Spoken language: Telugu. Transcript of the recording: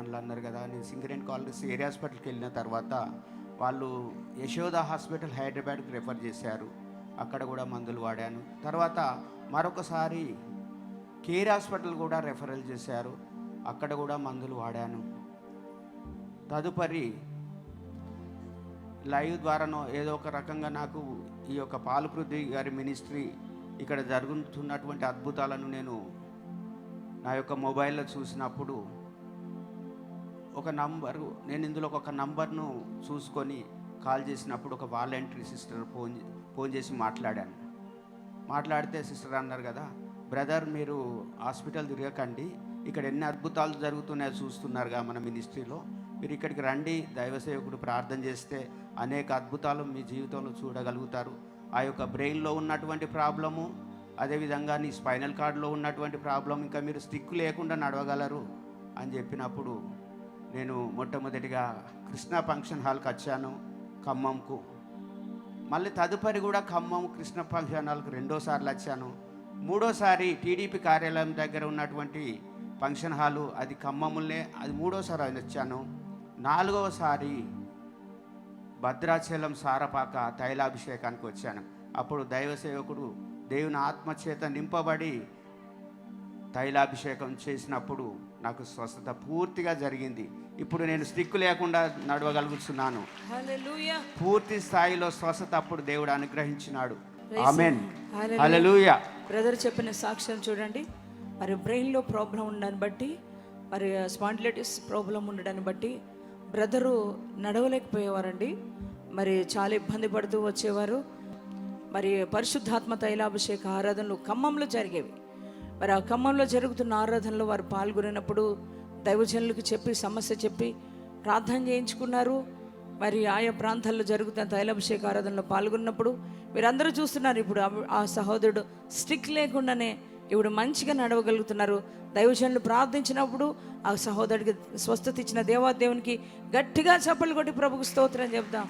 అన్నారు కదా నేను సింగరేణి కాలనీస్ ఏరియా హాస్పిటల్కి వెళ్ళిన తర్వాత వాళ్ళు యశోద హాస్పిటల్ హైదరాబాద్కి రెఫర్ చేశారు. అక్కడ కూడా మందులు వాడాను. తర్వాత మరొకసారి కేర్ హాస్పిటల్ కూడా రెఫరల్ చేశారు. అక్కడ కూడా మందులు వాడాను. తదుపరి లైవ్ ద్వారానో ఏదో ఒక రకంగా నాకు ఈ యొక్క పాలపృథ్వీ గారి మినిస్ట్రీ ఇక్కడ జరుగుతున్నటువంటి అద్భుతాలను నేను నా యొక్క మొబైల్లో చూసినప్పుడు ఒక నంబరు నేను ఇందులో ఒక నంబర్ను చూసుకొని కాల్ చేసినప్పుడు ఒక వాలంటరీ సిస్టర్ ఫోన్ ఫోన్ చేసి మాట్లాడాను. మాట్లాడితే సిస్టర్ అన్నారు కదా బ్రదర్ మీరు హాస్పిటల్ తిరగకండి. ఇక్కడ ఎన్ని అద్భుతాలు జరుగుతున్నాయో చూస్తున్నారుగా మన మినిస్ట్రీలో. మీరు ఇక్కడికి రండి దైవ సేవకుడు ప్రార్థన చేస్తే అనేక అద్భుతాలు మీ జీవితంలో చూడగలుగుతారు. ఆ యొక్క బ్రెయిన్లో ఉన్నటువంటి ప్రాబ్లము అదేవిధంగా నీ స్పైనల్ కార్డ్లో ఉన్నటువంటి ప్రాబ్లం ఇంకా మీరు స్టిక్ లేకుండా నడవగలరు అని చెప్పినప్పుడు నేను మొట్టమొదటిగా కృష్ణా ఫంక్షన్ హాల్కి వచ్చాను ఖమ్మంకు. మళ్ళీ తదుపరి కూడా ఖమ్మం కృష్ణ ఫంక్షన్ హాల్కి రెండోసార్లు వచ్చాను. మూడోసారి టీడీపీ కార్యాలయం దగ్గర ఉన్నటువంటి ఫంక్షన్ హాలు అది ఖమ్మములనే అది మూడోసారి ఆయన వచ్చాను. నాలుగవసారి భద్రాచలం సారపాక తైలాభిషేకానికి వచ్చాను. అప్పుడు దైవ సేవకుడు దేవుని ఆత్మచేత నింపబడి తైలాభిషేకం చేసినప్పుడు నాకు స్వస్థత పూర్తిగా జరిగింది. ఇప్పుడు నేను స్టిక్ లేకుండా నడవగలుగుతున్నాను. పూర్తి స్థాయిలో స్వస్థత అప్పుడు దేవుడు అనుగ్రహించినాడు. ఆమెన్. హల్లెలూయా బ్రదర్ చెప్పిన సాక్ష్యం చూడండి. మరి బ్రెయిన్లో ప్రాబ్లం ఉండడాన్ని బట్టి మరి స్పాండిలైటిస్ ప్రాబ్లం ఉండడాన్ని బట్టి బ్రదరు నడవలేకపోయేవారండి. మరి చాలా ఇబ్బంది పడుతూ వచ్చేవారు. మరి పరిశుద్ధాత్మ తైలాభిషేక ఆరాధనలు ఖమ్మంలో జరిగేవి. మరి ఆ ఖమ్మంలో జరుగుతున్న ఆరాధనలో వారు పాల్గొనినప్పుడు దైవజనులకు చెప్పి సమస్య చెప్పి ప్రార్థన చేయించుకున్నారు. మరి ఆయా ప్రాంతాల్లో జరుగుతున్న తైలాభిషేక ఆరాధనలో పాల్గొన్నప్పుడు మీరందరూ చూస్తున్నారు ఇప్పుడు ఆ- సహోదరుడు స్టిక్ లేకుండానే ఇప్పుడు మంచిగా నడవగలుగుతున్నారు. దైవజనులు ప్రార్థించినప్పుడు ఆ సహోదరుడికి స్వస్థత ఇచ్చిన దేవాదేవునికి గట్టిగా చప్పలు కొట్టి ప్రభుకు స్తోత్రం చెప్దాం.